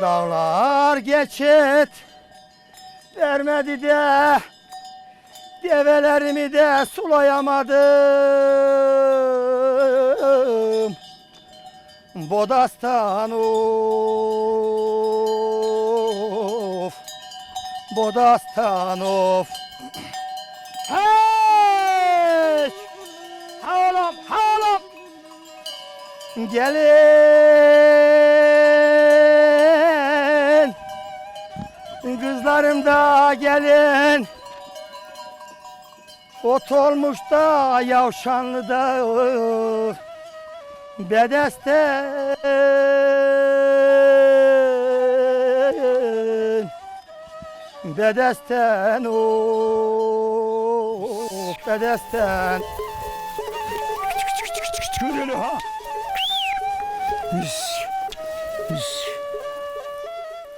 Dağlar geçit vermedi de develerimi de sulayamadım. Bodastan of Bodastan of Hey! Ha oğlum, ha oğlum! Gelin Kızlarım da gelin. Ot olmuş da yavşanlı da Bedesten Bedesten. O Bedesten Görülü ha Mis